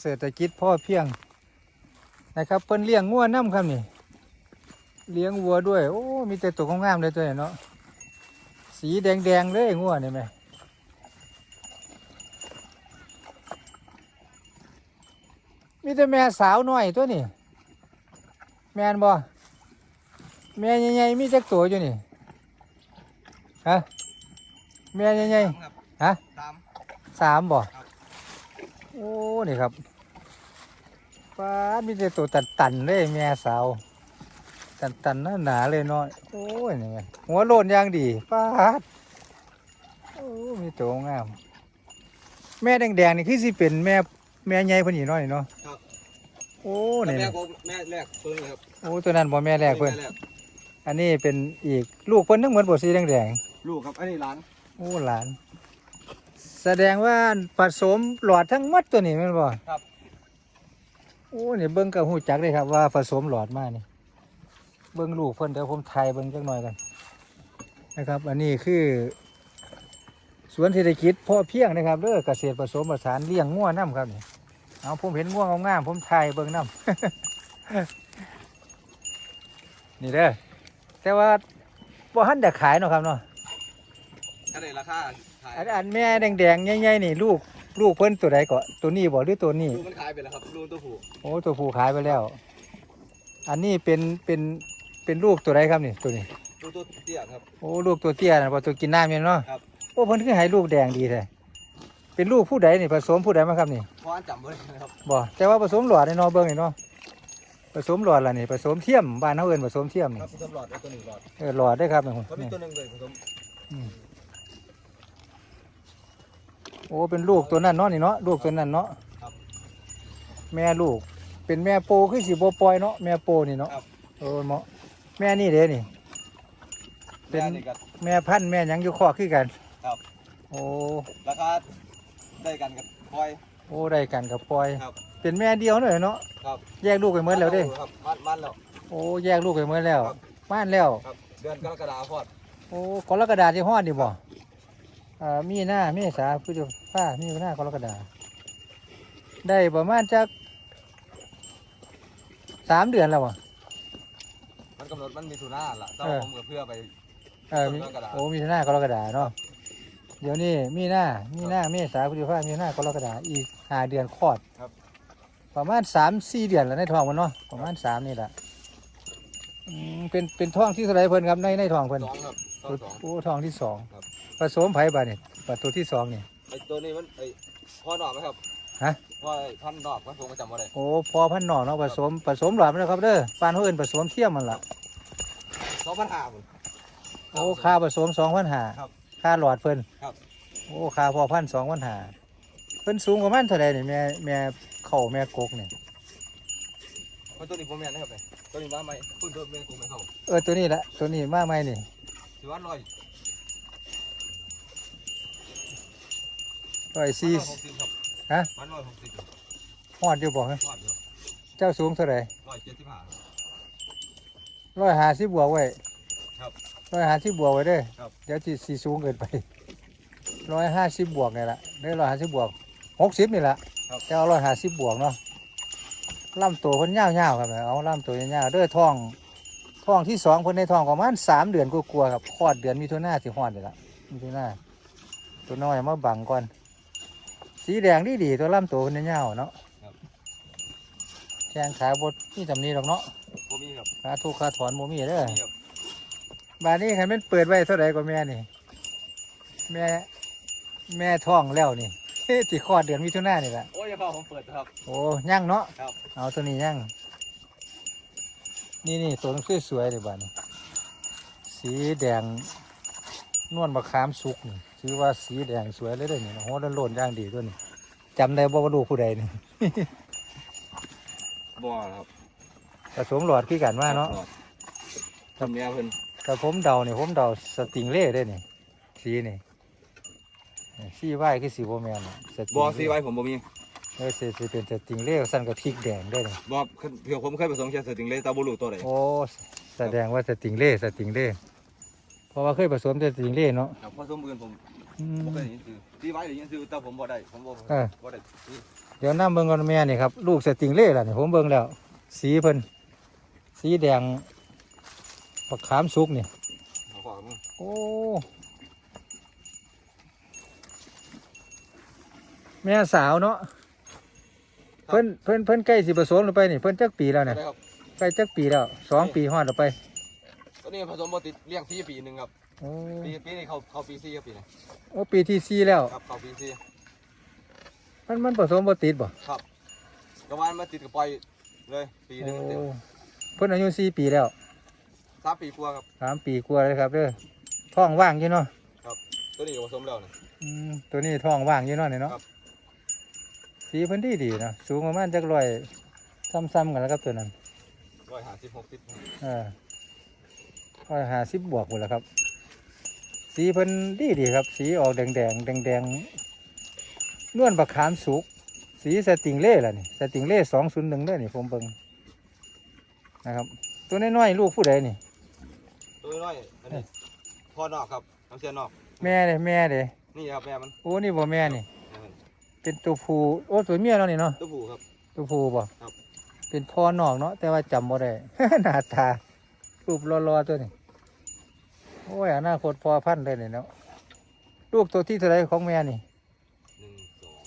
เศรษฐกิจพ่อเพียงนะครับเพิ่นเลี้ยงงัวน้ำครับนี่ เลี้ยงวัวด้วย โอ้ มีแต่ตัวงามๆเลยตัวนี้เนาะ สีแดงๆเลยงัวนี่ไหมมีแต่แม่สาวน้อยตัวนี้แม่นบ่แม่ใหญ่ๆมีจักตัวอยู่นี่ ฮะ แม่ใหญ่ครับๆฮะตามสามบ่ครับโอ้ นี่ครับ ป้าดมีแต่ตัวตันตันๆเลยแม่สาว ตันตันๆหนาๆเลยเนาะโอ้ยนี่ไงหัวโลนอย่างดีป้าดโอ้มีตัวงาม แม่แดงๆนี่คือสิเป็นแม่แม่ใหญ่เพิ่นอีกเน้อยเนาะครับ โอ้แม่นี่ผมแม่แรกตัวนี้ครับโอ้ตัวนั้นบ่แม่แรกเพิ่นแม่อันนี้เป็นอีกลูกเพิ่นทั้งหมดบ่สีแดงลูกครับ อันนี้หลานๆโอ้หลาน แสดงว่าผสมหลอดทั้งหมดตัวนี้แม่นบ่ครับ โอ้นี่เบิ้งกับหูจักเลยครับว่าผสมหลอดมานี่เบิ้งลูกเพิ่นเดี๋ยวผมไทยเบิ้งจักหน่อยกันนะครับ อันนี้คือสวนเศรษฐกิจพ่อเพียงนะครับเด้อเกษตรผสมผสานเลี้ยงง่วน้ำครับนี่เอาผมเห็นง่วงามๆผมไทยเบิ้งน้ำนี่เด้อแต่ว่าบ่หันจะขายเนาะครับเนาะอันนี้ราคาขายอันอันแม่แดงๆใหญ่ๆนี่ลูก ลูกเพิ่นตัวใดก็ตัวนี้บ่หรือตัวนี้ ลูกมันขายไปแล้วครับลูกตัวผู้โอ้ตัวผู้ขายไปแล้ว อันนี้เป็นเป็นเป็นลูกตัวใดครับนี่ตัวนี้ ลูกตัวเตี้ยครับ โอ้ลูกตัวเตี้ยนะพอตัวกินน้ำเนี่ยเนาะครับ โอ้เพิ่นคือให้ลูกแดงดีแท้เป็นลูกผู้ใดนี่ผสมผู้ใดมาครับนี่เพราะอันจำไว้นะครับบ่แต่ว่าผสมหลอดในเนาะเบิ่งนี่เนาะผสมหลอดล่ะนี่ผสมเทียมบ้านเฮาเอิ้นผสมเทียมคนี่รับผสมหลอดแล้วตัวหนึ่งหลอดเออหลอดได้อครับนี่ก็มีนี่ตัวหนึ่งเลยผสมอืม โอ้เป็นลูกตัวนั้นเนาะนี่เนาะลูกตัวนั้นเนาะแม่ลูก เป็นแม่โปคือสิบ่ปล่อยเนาะแม่โปนี่เนาะครับโอ้เหมาะแม่นี่เด้นี่ เป็น แม่นี่ก็ แม่พันธุ์แม่หยังอยู่คอกคือกันครับ โอ้ราคาได้กันกับคอย โอ้ได้กันกับปล่อย ครับ เป็นแม่เดียวเนอะเนาะครับแยกลูกไปเมื่อแล้วเด้ ครับมันมันแล้ว โอ้แยกลูกไปเมื่อแล้วครับ บ้านแล้ว ครับ เดือนกรกฎาคมพอดโอ้กรกฎาที่ฮอดนี่บ่อ่า มีหน้าเมษาพฤษภามีหน้ากรกฎาได้ประมาณจักสามเดือนแล้วบ่มันกำหนดมันมีทุนาล่ะแต่เออผมก็เพื่อไปเออมีกรกฎาโอ้มีหน้ากรกฎาเนาะเดี๋ยวนี้มีหน้ามีหน้าเมษาพฤษภามีหน้ากรกฎาอีกห้าเดือนคลอดครับประมาณสามสี่เดือนแล้วในท้องมันเนาะประมาณสามนี่แหละอืมเป็นเป็นท้องที่เท่าไหรเพิ่นครับในในท้องเพิ่นสองครับ ตัวสอง โอ้ท้องที่สองครับ ผสมไผ่บานี่ปัตัวที่สองนี่ไอตัวนี้มันไอพ่อหนอกไหมครับฮะ พ่อพันหนอกมันผมก็จำว่าได้โอ้พอพันหน่อเนาะผสมผสมหลอดมันนะครับเด้อปานเขาเอิ้นผสมเทียมมันล่ะสองพันห้าผม โอ้ค่าผสมสองพันหาครับค่าหลอดเพิ่นครับ โอ้ค่าพอพันสองพันหาเพิ่นสูงประมาณเท่าไหร่นี่แม่แม่เข่าแม่กกนี่มันตัวนี้ผมแม่นนะครับเลยตัวนี้มาไหมพุ่นตัวเมียกูไม่เข้าเออตัวนี้ละตัวนี้มาใหม่นี่ ถือว่าร้อยร้อยสี่หกสิบครับฮะพันร้อยหกสิบฮอดอยู่บ่ฮะทอดครับเจ้าสูงเท่าไหร่ร้อยเจ็ดสิบห้าร้อยห้าสิบบวกไว้ครับร้อยห้าสิบบวกไว้เด้อครับเดี๋ยวจีสีสูงเกินไปร้อยห้าสิบบวกนี่ละได้ร้อยห้าสิบบวกหกสิบนี่ละครับแต่เอาร้อยห้าสิบบวกเนาะลำตัวเพิ่นยาวๆครับเอาลำตัวยาวๆเด้อท้อง ท้องที่สองเพิ่นในท้องประมาณสามเดือนกลัวาๆครับคลอดเดือนมิถุนาสิฮอดนี่ละมิถุนาตัวน้อยมาบังก่อน สีแดงดีดีๆตัวลำตัวเพิ่นยาวๆเนาะครับแข้งขาบดนี่จำนี้หรอกเนาะผมมีครับขาทุกขาถอนโมมีเด้อมีครับบานนี้คันแมันเปิดไว้เท่าไหร่กว่าแม่นี่ แม่แม่ท้องแล้วนี่สิคลอดเดือนมิถุนายนนี่แหละโอ้ยอย่าเฝ้าผมเปิดครับ โอ้ย่างเนาะ ครับ เอาตัวนี้ย่าง นี่นี่ตัวนี้สวยๆเลยบ้านนี้สีแดงนวลมะขามสุกนี่ถือว่าสีแดงสวยเลยเด้อนี่โหโลนๆย่างดีตัวนี้จำได้บ่ว่าลูกผู้ใดนี่ บ่ครับผสมหลอดคือกันมาเนาะทำเนี้ยเพิ่นแต่ผมเดาเนี่ยผมเดาสติงเล่ได้นี่สีนี่สีไหวคือสีโบแมนน่ะสติงบ่เล่ซีไว้ผมบ่มี เออสิสิเป็นสติงเล่สั้นกับพริกแดงได้เลยบ่เผื่อผมเคยผสมแค่สติงเลยตาบุรุตัวไหนโอ้แสดงว่าสติงเล่สติงเล่เพราะว่าเคยผสมแต่สติงเล่เนาะครับผสมอื่นผมอืมบ่เคยได้ยินชื่อซีไว้ได้ยินชื่อแต่ผมบ่ได้ผมบ่เออบ่ได้ซื้อเดี๋ยวน้ำเบิ่งก่อนแม่นี่ครับลูกสติงเล่ล่ะนี่ผมเบิ่งแล้ว สีเพิ่นสีแดงปักขามสุกนี่เอาขวามึงโอ้แม่สาวเนาะ เพิ่นเพิ่นเพิ่นใกล้สิผสมลงไปนี่เพิ่นจักปีแล้วเนี่ยได้ครับใกล้จักปีแล้วสองปีฮอดลงไปตัวนี้ผสมบติดเลี้ยงที่ปีหนึ่งครับโอ้ปีปีนี้เขาเขาปีสี่ครับปีนี้โอ้ปีที่สี่แล้ว ครับเขาปีสี่มันมันผสมบ่ติดบ่ครับกระวานมาติดกับปล่อยเลยปีหโอ้นึ่งเต็มเพิ่นอายุสี่ปีแล้วสามปีกว่าครับ สามปีกว่าเลยครับเด้อท้องว่างอยู่เนาะตัวนี้ก็ผสมแล้วนะ อืมตัวนี้ท้องว่างอยู่เนาะนี่เนาะครับ สีเพิ่นดีดีเนาะสูงประมาณจักร้อยซ้ำๆกันแล้วครับตัวนั้นร้อยห้าสิบหกสิบเออร้อยห้าสิบบวกหมดแล้วครับ สีเพิ่นดีดีครับ สีออกแดงแดงแดงแดงๆนวลบักขามสุก สีสติงเล่ล่ะนี่สติงเล่สองศูนย์หนึ่งเด้อนี่ผมเบิ่งนะครับ ตัวน้อยๆลูกผู้ใดนี่ ตัวน้อยอันนี้พ่อนอกครับน้ำเสียนอก แม่เลยแม่เลยนี่ครับแม่มัน โอ้นี่บ่แม่นี่แม่มัน เป็นตัวผู้โอ้ตัวเมียเนาะนี่เนาะตัวผู้ครับ ตัวผู้บ่ครับ เป็นพ่อนอกเนาะแต่ว่าจำบ่ได้ หน้าตารูปรอๆตัวนี้โอ้ยอนาคตพอพันธุ์เลยนี่เนาะลูกตัวที่เท่าไรของแม่นี่ หนึ่งสอง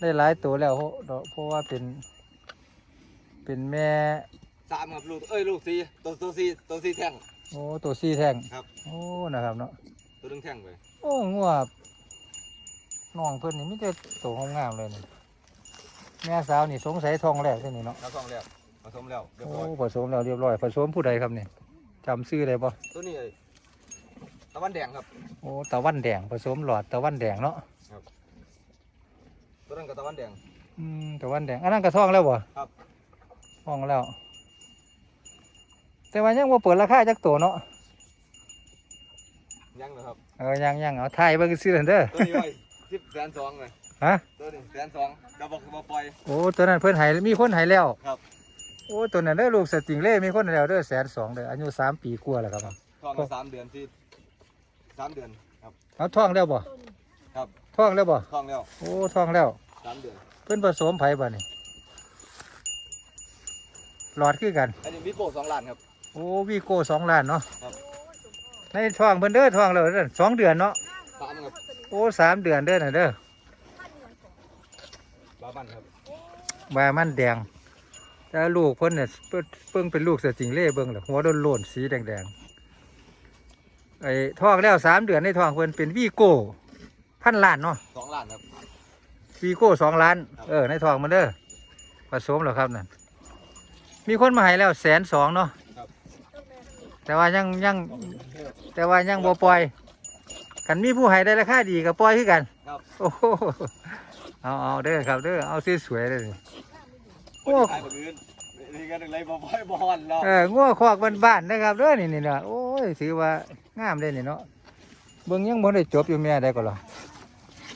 ได้หลายตัวแล้วเพราะดอกเพราะว่าเป็น เป็นแม่สามครับลูกเอ้ยลูกสี่ตัวตัวสี่ตัวสี่แท่ง โอ้ตัวซี่แท่งครับ โอ้นะครับเนาะตัวหนึงแท่งไปโอ้งัว น้องเพิ่นนี่ไมแต่ได้ตัวงามๆเลยนี่แม่สาวนี่สงสัยทองแรกใช่นี่เนาะแล้วสองแล้วผสมแล้วเรียบโอ้ร้อยผสมแล้วเรียบร้อยผสมผู้ใดครับนี่จำชื่อได้ปะตัวนี้เลยตะวันแดงครับ โอ้ตะวันแดงผสมหลอดตะวันแดงเนาะตัวนั้นกับตะวันแดง อืมตะวันแดงอันนั้นกระท่องแล้วบ่ครับ ท่องแล้ว แต่ว่ายังว่าเปิดราคาจักตัวเนาะยังเลยครับ เออยังยังเอาถ่ายเบิ่งซื้อเด้อ ตัวนี้ไว้ สิบแสนสองเลยฮะตัวนี้แสนสองเราบอกมาปล่อย โอ้ตัวนั้นเพิ่นให้มีคนให้แล้วครับ โอ้ตัวนั้นเด้อลูกสติงเล่มีคนให้แล้วเด้อแสนสองเด้ออายุสามปีกว่าแล้วครับทองมาสามเดือนที่สามเดือนครับ เอาท่องแล้วบ่ครับท่องแล้วบ่ทองแล้วโอ้ท่องแล้ว สามเดือน เพิ่นผสมไผบ่นี่หลอดคือกัน อันนี้วิโก้สองล้านครับ โอ้วีโก้สองล้านเนาะครับ ในท้องเพิ่นเด้อท้องแล้วเด้อสองเดือนเนาะสามครับ โอ้สามเดือนเด้อน่ะเด้อบ้าบันครับใบมันแดง แต่ลูกเพิ่นเนี่ยเพิ่นเพิ่งเป็นลูกสติงเล่เบิ่งแล้วหัวโดนโลนๆสีแดงๆไอ้ท้องแล้วสามเดือนในท้องเพิ่นเป็นวีโก้พันล้านเนาะสองล้านครับวีโก้สองล้านครับเออในท้องมันเด้อผสมแล้วครับนั่นมีคนมาให้แล้วแสนสองเนาะครับแต่ว่ายังยังแต่ว่ายังบ่ปล่อย กันมีผู้ให้ได้ราคาดีก็ปล่อยคือกันครับ โอ้โหเอาเอาเด้อครับเด้อเอาสวยๆเลยนี่โอ้ขายคนอื่นนี่กันอะไรบ่บ่อยบ่อนเราเอองัวคอกบ้านๆนะครับเด้อนี่นี่เนาะโอ้ยถือว่างามเลยนี่เนาะเบิ่งยังบ่ได้จบอยู่แม่ได้ก็หรอ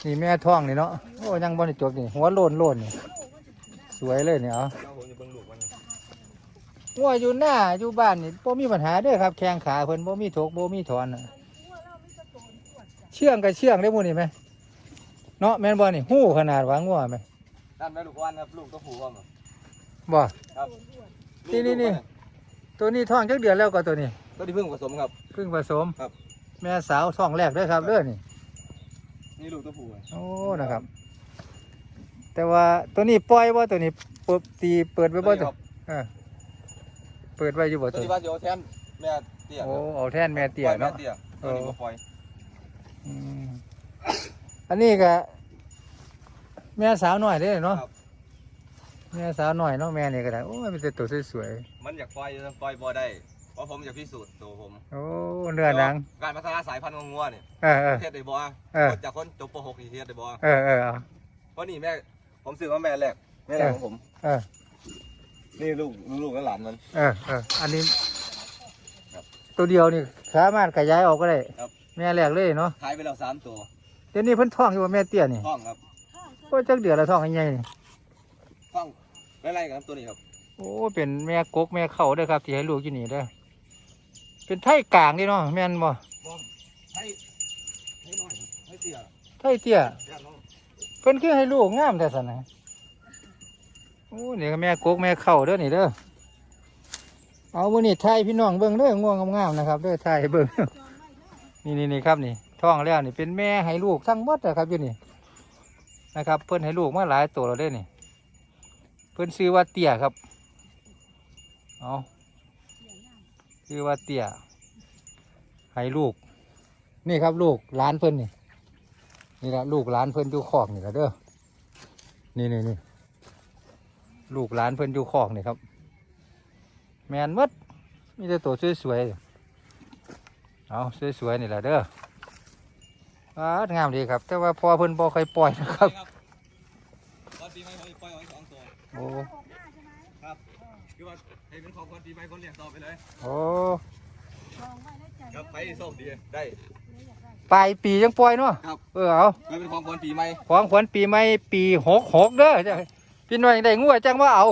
นี่แม่ท้องนี่เนาะโอ้ยังบ่ได้จบนี่หัวโลนโลนนี่สวยเลยนี่เอาเราผมจะเบิ่งลูกมันงัวอยู่หน้าอยู่บ้านนี่บ่มีปัญหาเด้อครับ แข้งขาเพิ่นบ่มีถกบ่มีถอนน่ะ เชื่องก็เชื่องได้หมู่นี่ไหมเนาะแม่นบ่นี่หู้ขนาดว่างัวไหมนั่นแม่ลูกวันครับลูกตัวผู้ครับบ่ครับนี่นี่นี่ตัวนี้ท้องจักเดือนแล้วก็ตัวนี้ตัวที่เพิ่งผสมครับเพิ่งผสมครับ แม่สาวท้องแรกเด้อครับเด้อนี่นี่ลูกตัวผู้โอ้นะครับ แต่ว่าตัวนี้ปล่อยบ่ตัวนี้เปิดตีเปิดไว้บ่ตัวเออเปิดไว้อยู่บ่ตัวตัวนี้ว่าจะเอาแทนแม่เตี้ยโอ้เอาแท่นแม่เตี้ยเนาะปล่อแม่เตี้ยตัวนี้บ่ปล่อย อืมอันนี้ก็แม่สาวหน่อยเด้อเนาะครับ แม่สาวหน่อยเนาะแม่นี่ก็ได้โอ้ยมันจะตัวสวยมันอยากปล่อยปล่อยบ่ได้ เพราะผมอยากพิสูจน์ตัวผมๆโอ้เนื้อหนังการพัฒนาสายพันธุ์ของงัวเนี่ยเออเออเฮ็ดได้บ่เออจากคนจบป .6 ที่เฮ็ดได้บ่เออเออเอา เพราะนี่แม่ ผมซื้อมาแม่แรกแม่แรกของผม เออ นี่ลูกลูกและหลานมัน เออเอออันนี้ ครับตัวเดียวนี่สามารถขยายออกก็ได้ครับ แม่แรกเลยเนาะขายไปแล้วสามตัวเดี๋ยวนี้เพิ่นท้องอยู่ว่าแม่เตี้ยนี่ท้องครับก็จักเดือนละท้องใหญ่ๆนี่ท้องไล่ๆกันครับตัวนี้ครับ โอ้เป็นแม่กกแม่เข่าเด้อครับที่ให้ลูกอยู่นี่เด้อเป็นไทยกลางนี่เนาะแม่นบ่บ่ให้ให้น้อยครับให้เตี้ยไทยเตี้ยแยกน้องไเพิ่นคือให้ลูกงามแต่สนะโอ้นี่ก็แม่กกแม่เข้าเด้อนี่เด้อเอามื้อนี้ไทยพี่น้องเบิ่งเด้อง่วงงามๆนะครับเด้อไทยให้เบิ่ง นี่นี่นี่ครับนี่ท้องแล้วนี่เป็นแม่ให้ลูกทั้งหมดนะครับอยู่นี่นะครับ เพิ่อนให้ลูกมาหลายตัวแล้วเด้นี่ เพิ่อนซื้อว่าเตี้ยครับเอาซื้อว่าเตี้ยให้ลูก นี่ครับลูกหลานเพิ่อนนี่นี่แหละลูกหลานเพิ่อนอยู่คอกนี่ละเด้อนี่นี่นี่ลูกหลานเพิ่อนอยู่คอกนี่ครับ แมนมดมีแต่ตัวสวยๆ เอาสวยๆนี่ละเด้อว้างามดีครับ แต่ว่าพอเพิ่นบ่ค่อยปล่อยนะครับตอนปีใหม่เขาปล่อยไว้สองตัวโอ้คือว่าให้เป็นของคนปีใหม่คนเลี้ยงต่อไปเลยโอ้ครับไปโชคดีได้ปลายปียังปล่อยเนาะครับเออเอาไม่เป็นของคนปีใหม่ของขวัญปีใหม่ปีหกหกเด้อจ้ะพี่น้อยยังได้งัวจังว่าเอา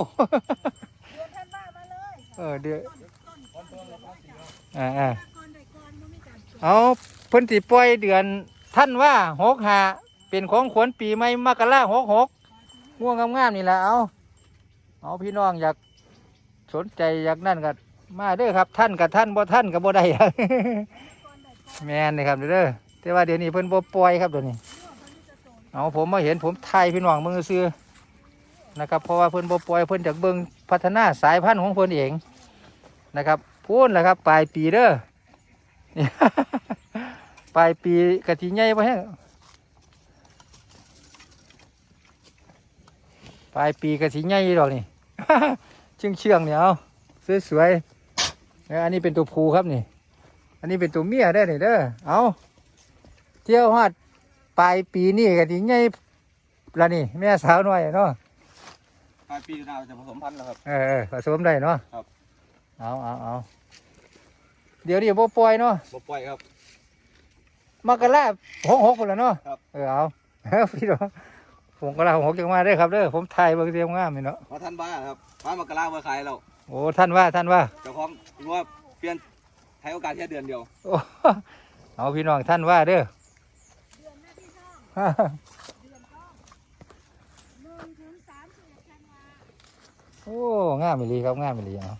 เออเดืออ่าอ่า เอาเพิ่นสิปล่อยเดือนท่านว่าหกหาเป็นของขวัญปีใหม่มกราหกหกง่วงงามๆนี่แหละเอาเอาพี่น้องอยากสนใจอยากนั่นก็มาเด้อครับ ท่านกับท่านบ่ท่านกับบ่ได้แมนเลยครับเด้อแต่ว่าเดี๋ยวนี้เพิ่นบ่ปล่อยครับเดี๋ยวนี้เอาผมมาเห็นผมไทยพี่น้องมือซื้อนะครับเพราะว่าเพิ่นบ่ปล่อยเพิ่นจากเบิงพัฒนาสายพันธุ์ของเพิ่นเองนะครับพูนแหละครับปลายปีเด้อ ปลายปีกะทิใหญ่บ่แห้งปลายปีกะทิใหญ่ดอกนี่เชื่องเชื่องๆเนี่ยเอาสวยๆแล้วอันนี้เป็นตัวผู้ครับนี่ อันนี้เป็นตัวเมียได้อนี่เด้อเอาเที่ยวฮอดปลายปีนี่ก็ที่ใหญ่ละนี่แม่สาวน้อยเนาะปลายปีหน้าจะผสมพันธุ์แล้วครับเออเออผสมได้เนาะครับเอาเอาเอา เดี๋ยวนี้บ่ปล่อยเนาะบ่ปล่อยครับมกราหกหกคนละเนาะครับ เออเอาพี่น้องผมกราหกหกจังมาได้อครับเด้อผมถ่ายเบิ่งเตรียมงามนี่เนาะเพราะท่านบ้าครับบ้ามากระลาไว้ขายแล้วโอ้ท่านว่าท่านว่า เจ้าของว่าเปลี่ยนให้โอกาสแค่เดือนเดียวโอ้เอาพี่น้องท่านว่าเด้อโอ้งามอีหลีครับงามอีหลีเอา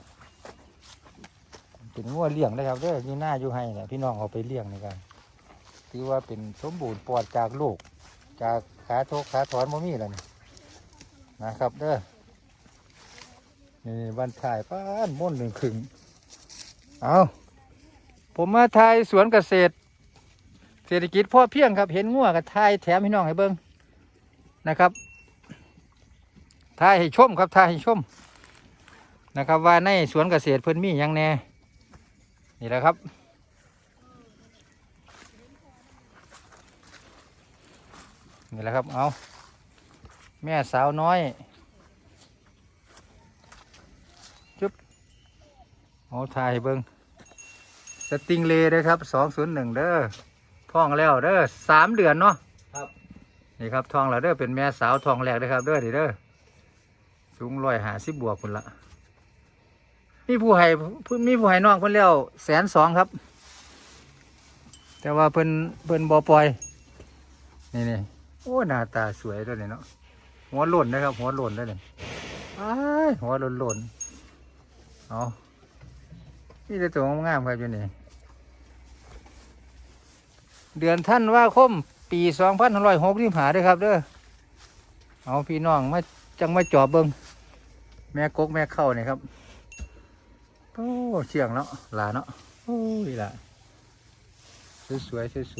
เป็นงัวเลี้ยงได้ครับเด้ออยู่หน้าอยู่ให้เนี่ยพี่น้องเอาไปเลี้ยงนี่กันถือว่าเป็นสมบูรณ์ปลอดจากโรคจากขาโทกขาถอนบ่มีแล้วนี่นะครับเด้อนี่วันถ่ายป้านม่วนหนึ่งครึ่งเอาผมมาถ่ายสวนเกษตร เศรษฐกิจพ่อเพียงครับ เห็นงัวกับถ่ายแถมพี่น้องให้เบิ่งนะครับถ่ายให้ชมครับถ่ายให้ชมนะครับว่าในสวนเกษตรเพิ่นมีหยังแน่ นี่แหละครับ นี่แหละครับ เอาแม่สาวน้อยจุ๊บเอาถ่ายให้เบิงสติงเลเด้อครับสองศูนย์หนึ่งเด้อท้องแล้วเด้อสามเดือนเนาะครับ นี่ครับท้องแล้วเด้อเป็นแม่สาวท้องแรกเด้อครับเด้อนี่เด้อสูงร้อยหาสิบบวกคนละ มีผู้ให้มีผู้ให้น้องเพิ่นแล้วแสนสองครับ แต่ว่าเพิ่นเพิ่นบ่ปล่อย นี่นี่โอ้หน้าตาสวยด้วยเนาะหัวหล่นนะครับ หัวหล่นด้วยนี่อ้ายหัวหล่นหล่นเอานี่แต่ตัวงามครับอยู่นี่เดือนท่านว่าคมปีสองพันหร้อยหกที่หาด้วยครับเด้อเอาพี่น้องมาจังมาจอบเบิงแม่กกแม่เข้านี่ครับ โอ้เชียงเนาะหลาเนาะโอ้ยหลาสวยสวยสวยส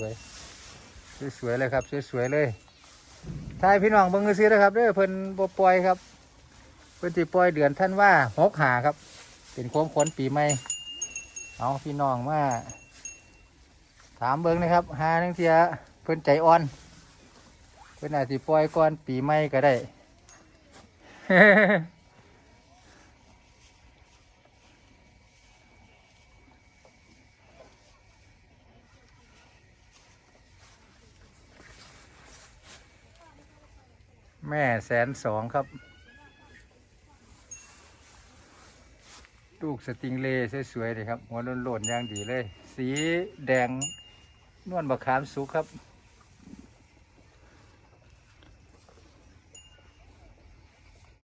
วยสวยๆเลยครับสวยๆเลยทายพี่น้องเบิ่งซื้อนะครับเด้อเพิ่นบปล่อยครับเพิ่นสิปล่อยเดือนท่านว่าหกหาครับ เป็นความขวัญปีใหม่เอาพี่น้องมาถามเบิ่งนะครับหานังเทียเพิ่นใจอ่อน เพิ่นอาจสิปล่อยก่อนปีใหม่ก็ได้ แม่แสนสองครับ ลูกสติงเล่สวยๆเลยครับ หัวโลนๆอย่างดีเลย สีแดงนวลบะขามสุกครับ